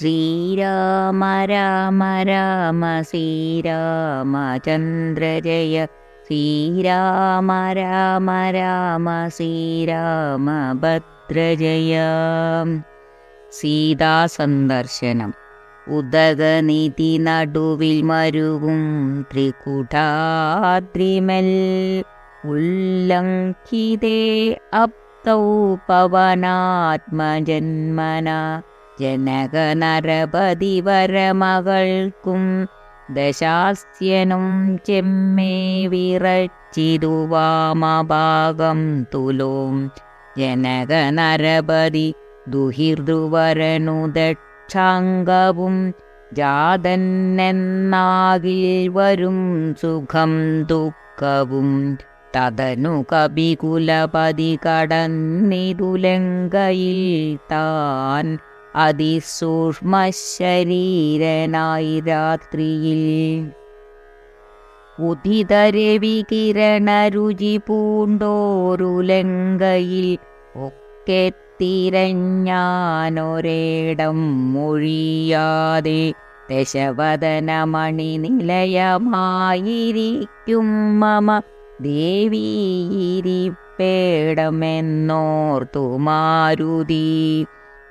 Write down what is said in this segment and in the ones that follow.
ശ്രീരാമ രാമ രാമ ശ്രീരാമചന്ദ്ര ജയ. ശ്രീരാമ രാമ രാമ ശ്രീരാമ ഭദ്രജയ സീതാസന്ദർശനം. ഉദകനിധി നടുവിൽ മരുവും ത്രികുടാദ്രിമൽ. ഉല്ലംഘിതേ അപ്തൗ പവനാത്മജന്മന. ജനകനരപതിവരമകൾക്കും ദശാസ്യനും ചെമ്മേ വിറച്ചിരുവാമഭാഗം തുലോം. ജനകനരപതി ദുഹിർദുവരനു ദക്ഷാംഗവും ജാതന്നെന്നാകിൽ വരും സുഖം ദുഃഖവും. തതനു കപികുലപതി കടന്നിതുലങ്കയിൽ താൻ അതിസൂക്ഷ്മശരീരനായി രാത്രിയിൽ ഉദിതരവി കിരണരുചി പൂണ്ടോരുലങ്കയിൽ ഒക്കെ തിരഞ്ഞാനൊരേടം മൊഴിയാതെ ദശവദനമണി നിലയമായിരിക്കും മമ. ദേവീരിപ്പേടമെന്നോർത്തു മാരുതി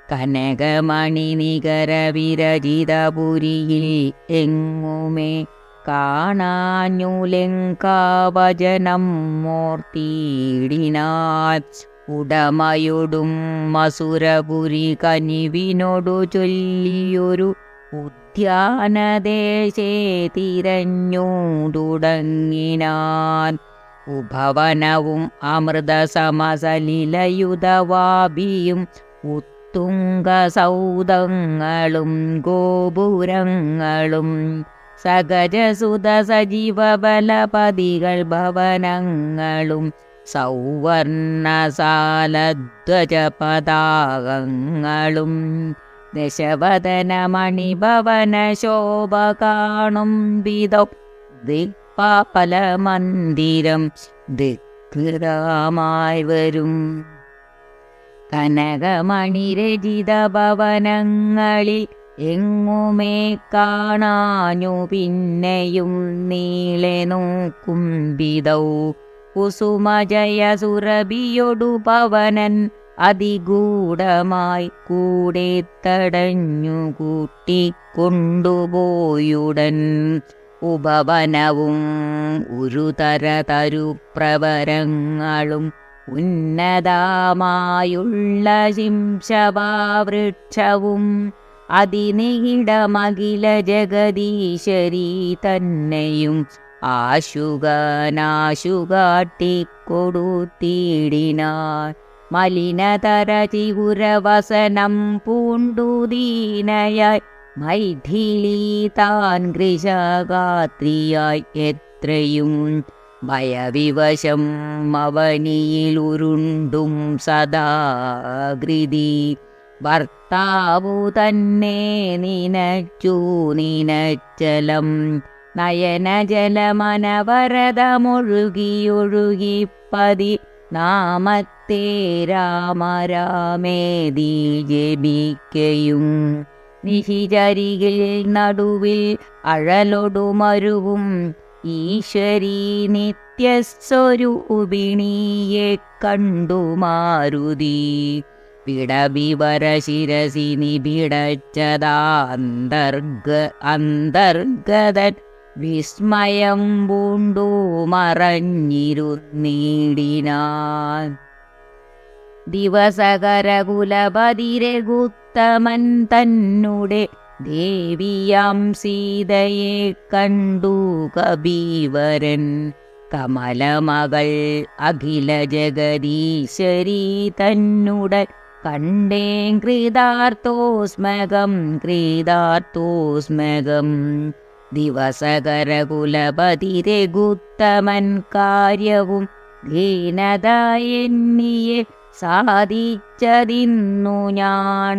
കനകമണി നികര വിരചിതപുരിയിൽ എങ്ങുമേ കാണാഞ്ഞുലെങ്കാവചനം മൂർത്തിയിടിനാൽ ഉടമയൊടും മസുരപുരി കനിവിനോടു ചൊല്ലിയൊരു ഉദ്യാനദേശേ തിരഞ്ഞു തുടങ്ങിനാൻ ഉപവനവും അമൃതസമസലിലയുധവാഭിയും ഉത്തുംഗസൗധങ്ങളും ഗോപുരങ്ങളും സഗജസുത സജീവ ബലപതികൾ ഭവനങ്ങളും സൗവർണസാലധ്വജ പതാകങ്ങളും ദശവദനമണിഭവന ശോഭ കാണും വിധം. ദിക്പാല മന്ദിരം വരും. കനകമണിരചിത ഭവനങ്ങളിൽ എങ്ങുമേ കാണാഞ്ഞു പിന്നെയും നീളെ നോക്കും വിധൗ. കുസുമജയ സുരഭിയൊടു പവനൻ അതിഗൂഢമായി കൂടെ തടഞ്ഞു കൂട്ടിക്കൊണ്ടുപോയുടൻ. ഉപവനവും ഒരുതര തരുപ്രവരങ്ങളും ഉന്നതമായുള്ള ശിംശവാവൃക്ഷവും അതിനിടമകില ജഗദീശ്വരി തന്നെയും ആശുകനാശുകാട്ടിക്കൊടുത്തിടിനാൻ. മലിനതര ചിഗുരവസനം പൂണ്ടുദീനയായി മൈഥിലി താൻ കൃശഗാത്രിയായി എത്രയും ഭയവിവശം അവനിയിലുരുണ്ടും സദാകൃതി ഭർത്താവു തന്നെ നിനച്ചു നിനച്ചലം. നയനജലമനവരതമൊഴുകിയൊഴുകിപ്പതി നാമത്തെ രാമരാമേതി ജപിക്കയും. നിശിചരികിൽ നടുവിൽ അഴലൊടുമരുവും ഈശ്വരീ നിത്യസ്വരൂപിണിയെ കണ്ടു മാരുതി പിടബിവര ശിരസി നിബിടച്ചതാന്തർഗ അന്തർഗതൻ വിസ്മയം പൂണ്ടു മറഞ്ഞിരുന്നീടിനാൻ ദിവസകരകുലപതിരകുത്തമൻ തന്നെ ദേവിയാം സീതയെ കണ്ടു കബീവരൻ കമലമകൾ അഖില ജഗദീശ്വരി തന്നുടൻ. കണ്ടേ കൃതാർത്ഥോസ്മകം കൃതാർത്ഥോസ്മകം ദിവസകരകുലപതിരകുത്തമൻ കാര്യവും ദീനതയെന്നിയെ സാധിച്ചതിന്നു ഞാൻ.